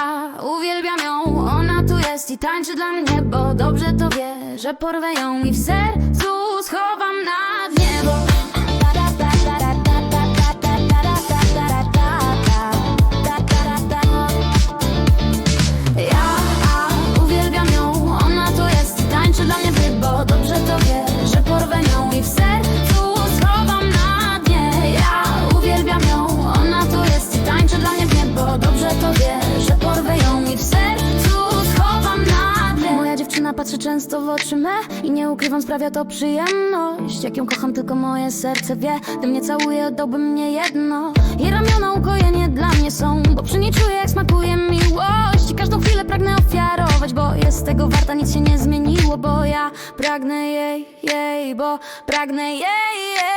A, uwielbiam ją, ona tu jest i tańczy dla mnie Bo dobrze to wie, że porwę ją i w sercu schowam na dnie często w oczy me I nie ukrywam, sprawia to przyjemność Jak ją kocham, tylko moje serce wie Gdy mnie całuje, oddałbym mnie jedno Jej ramiona ukojenie dla mnie są Bo przy niej czuję, jak smakuje miłość I każdą chwilę pragnę ofiarować Bo jest tego warta, nic się nie zmieniło Bo ja pragnę jej, jej Bo pragnę jej, jej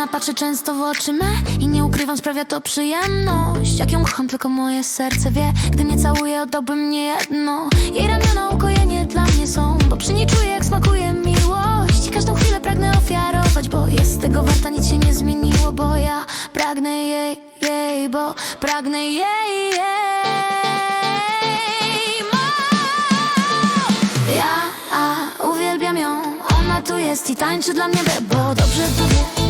dziewczyna patrzy często w oczy me i nie ukrywam, sprawia to przyjemność. Jak ją kocham, tylko moje serce wie, gdy mnie całuje, oddałbym mnie jedno. Jej ramiona ukojenie dla mnie są, bo przy niej czuję, jak smakuje miłość. I każdą chwilę pragnę ofiarować, bo jest tego warta, nic się nie zmieniło, bo ja pragnę jej, jej, bo pragnę jej, jej. Ja a, uwielbiam ją, ona tu jest i tańczy dla mnie, bo dobrze to wie,